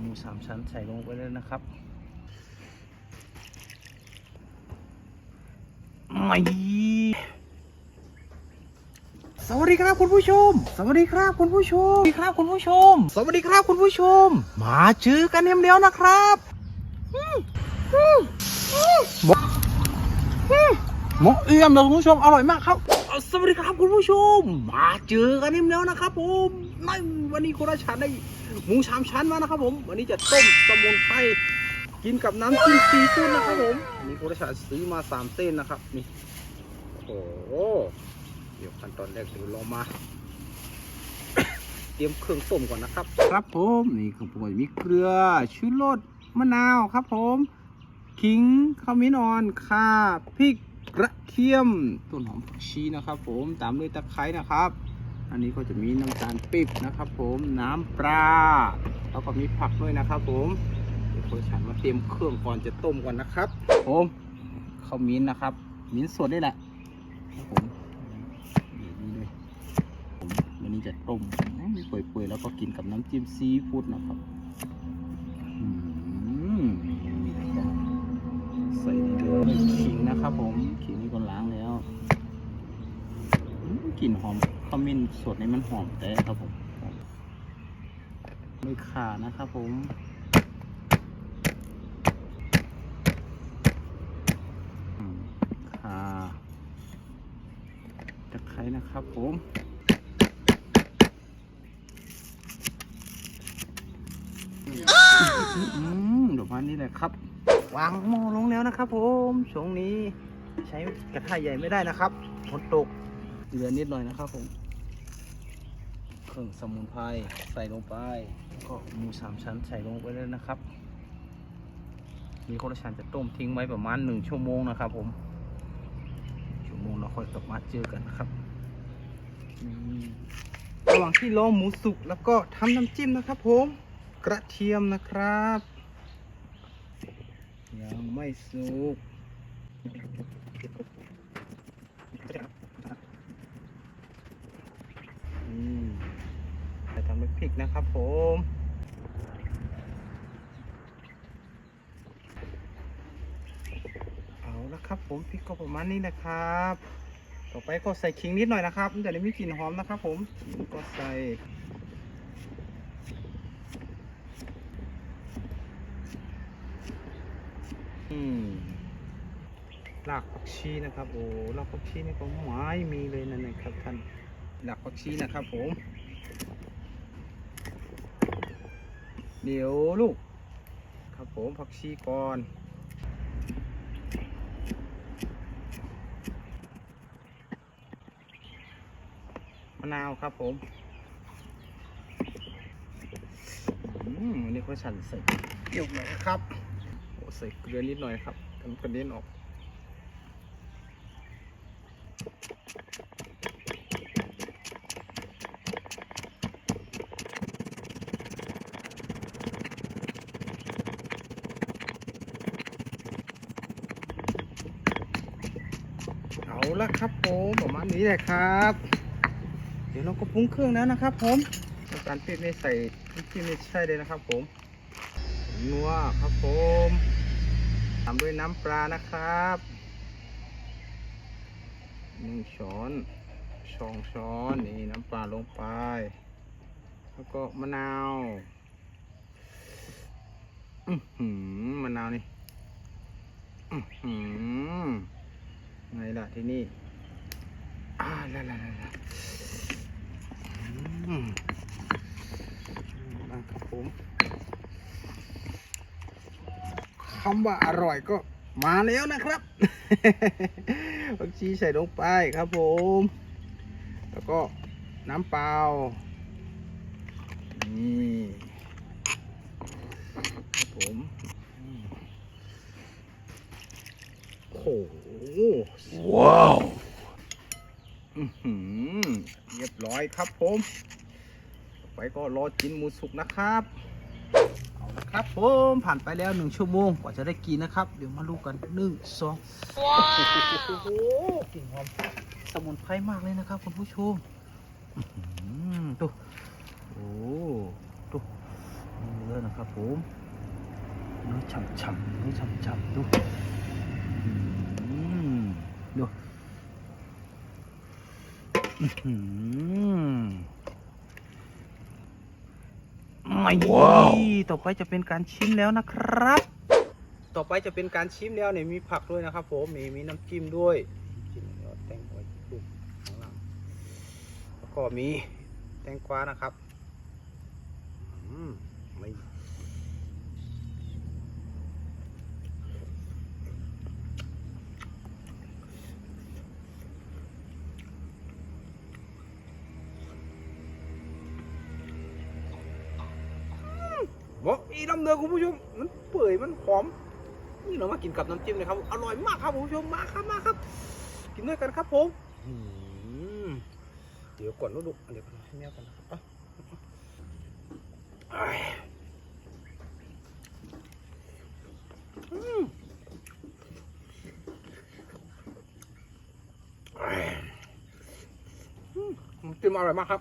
หมูสามชั้นใส่ลงไปเลยนะครับไม่สวัสดีครับคุณผู้ชม สวัสดีครับคุณผู้ชม สวัสดีครับคุณผู้ชม สวัสดีครับคุณผู้ชม มาเจอกันเดียวนะครับหมกอืมหมกเอี่ยมเลยคุณผู้ชมอร่อยมากครับ สวัสดีครับคุณผู้ชม มาเจอกันอีกแล้วนะครับผมในวันนี้คุณราชาได้ หมูสามชั้นมานะครับผมวันนี้จะต้มสมุนไพรกินกับน้ำจิ้มซีฟู้ดนะครับผมนี่คุณราชาซื้อมาสามเส้นนะครับนี่โอ้โหเดี๋ยวขั้นตอนแรกเดี๋ยวเรามา เตรียมเครื่องต้มก่อนนะครับ ครับผมนี่คือผมมีเกลือชูรสมะนาวครับผมขิงขมิ้นอ่อนข่าพริกกระเทียมต้นหอมผักชีนะครับ ผมตามด้วยตะไคร้นะครับ อันนี้ก็จะมีน้ำตาลปี๊บนะครับ ผมน้ำปลาแล้วก็มีผักด้วยนะครับ ผมเดี๋ยวคนฉันมาเตรียมเครื่องก่อนจะต้มก่อนนะครับ ผมข้าวมิ้นนะครับ มิ้นสดนี่แหละครับผมนี่เลยผมวันนี้จะต้มไม่เปื่อยๆแล้วก็กินกับน้ำจิ้มซีฟู้ดนะครับใส่เกลือขิงนะครับผมขิงนี่ก็ล้างแล้วอืม กลิ่นหอมขมิ้นสดนี่มันหอมแต่ครับผมไม่ขานะครับผมข่าตะไคร้นะครับผมอืมเดี๋ยวพันนี้แหละครับ วางหม้อลงแล้วนะครับผมช่วงนี้ใช้กระทะใหญ่ไม่ได้นะครับฝนตก เหลือนิดหน่อยนะครับผมเครื่องสมุนไพรใส่ลงไปก็หมูสามชั้นใส่ลงไปเลยนะครับ มีคนละชั้นจะต้มทิ้งไว้ประมาณหนึ่งชั่วโมงนะครับ ผมชั่วโมงเราค่อยกลับมาเจอกันนะครับระหว่างที่รอหมูสุกแล้วก็ทำน้ำจิ้มนะครับ ผมกระเทียมนะครับยังไม่สุกอืมไปทำเป็นพริกนะ ครับผมเอาละครับผมพริกก็ประมาณนี้นะครับ ต่อไปก็ใส่ขิงนิดหน่อยนะครับมันจะได้มีกลิ่นหอมนะครับ ผมก็ใส่อืมรากผักชีนะครับโอ้รากผักชีนี่ก็ไม้มีเลยนั่นนะครับท่านรากผักชีนะครับผม เดี๋ยวลูก ครับผมผักชีก่อนมะนาวครับผมอืมอันนี้ก็ฉันใส่เกี่ยวหน่อยครับโอ้ใส่เกลือนิดหน่อยครับกันกระเด็นออก ละครับผมประมาณนี้แหละครับ เดี๋ยวเราก็ปรุงเครื่องแล้วนะครับ ผมน้ำตาลปี๊บนี่ใส่น้ำจิ้มนี่ใช่เลยนะครับ ผมนัวครับผมตามด้วยน้ำปลานะครับหนึ่งช้อนสองช้อนนี่น้ำปลาลงไป แล้วก็มะนาวอือหือมะนาวนี่ อือหือ ไงล่ะที่นี่อ่าละละละละอืมนะครับผมคำว่าอร่อยก็มาแล้วนะครับผักชีใส่ลงไปครับผม แล้วก็น้ำเปล่า นี่ครับผมอืมโอ้โห ว้าว อือหือเรียบร้อย ครับผมต่อไปก็รอกินหมูสุกนะครับเอาละครับผมผ่านไปแล้วหนึ่งชั่วโมงกว่าจะได้กินนะครับ เดี๋ยวมาดูกันหนึ่งสองว้าวโอ้โหกลิ่นหอมสมุนไพรมากเลยนะครับคุณผู้ชมอื้อหือดูโอ้ดูเนื้อนะนะครับผมเนื้อฉ่ำๆเนื้อฉ่ำๆดูอืมดูอื้อหือ ไม่ต่อไปจะเป็นการชิมแล้วนะครับ ต่อไปจะเป็นการชิมแล้วเนี่ยมีผักด้วยนะครับผมมีมีน้ำจิ้มด้วยจิ้มแล้วแตงกวาดูข้างล่างแล้วก็มีแตงกวานะครับ อืมไม่ บอกอีน้ำเดือคุณผู้ชมมันเปื่อยมันหอม นี่เรามากินกับน้ำจิ้มเลยครับ อร่อยมากครับคุณผู้ชมมาครับมาครับ กินด้วยกันครับผมเดี๋ยวก่อนลูกๆเดี๋ยวก่อนให้แม่ก่อนนะครับอะอ้ายอืมอ้ายอืมน้ำจิ้มอร่อยมากครับ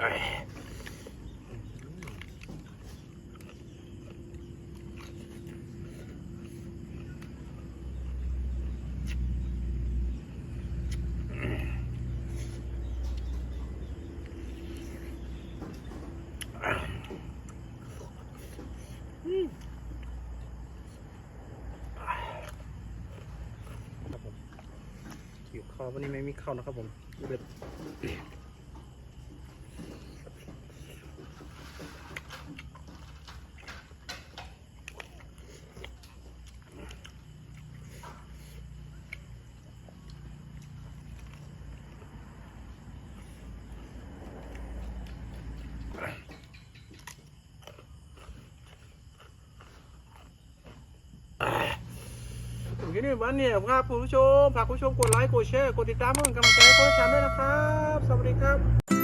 ข้าววันนี้ไม่มีข้าวนะครับผมเด็ด ผมคิดว่วันนี้ครับคุณผู้ชมฝากคุณผู้ชมกดไลค์กดแชร์กดติดตามเพื่อเป็นกำลังใจให้โค้ชชันด้วยนะครับ สวัสดีครับ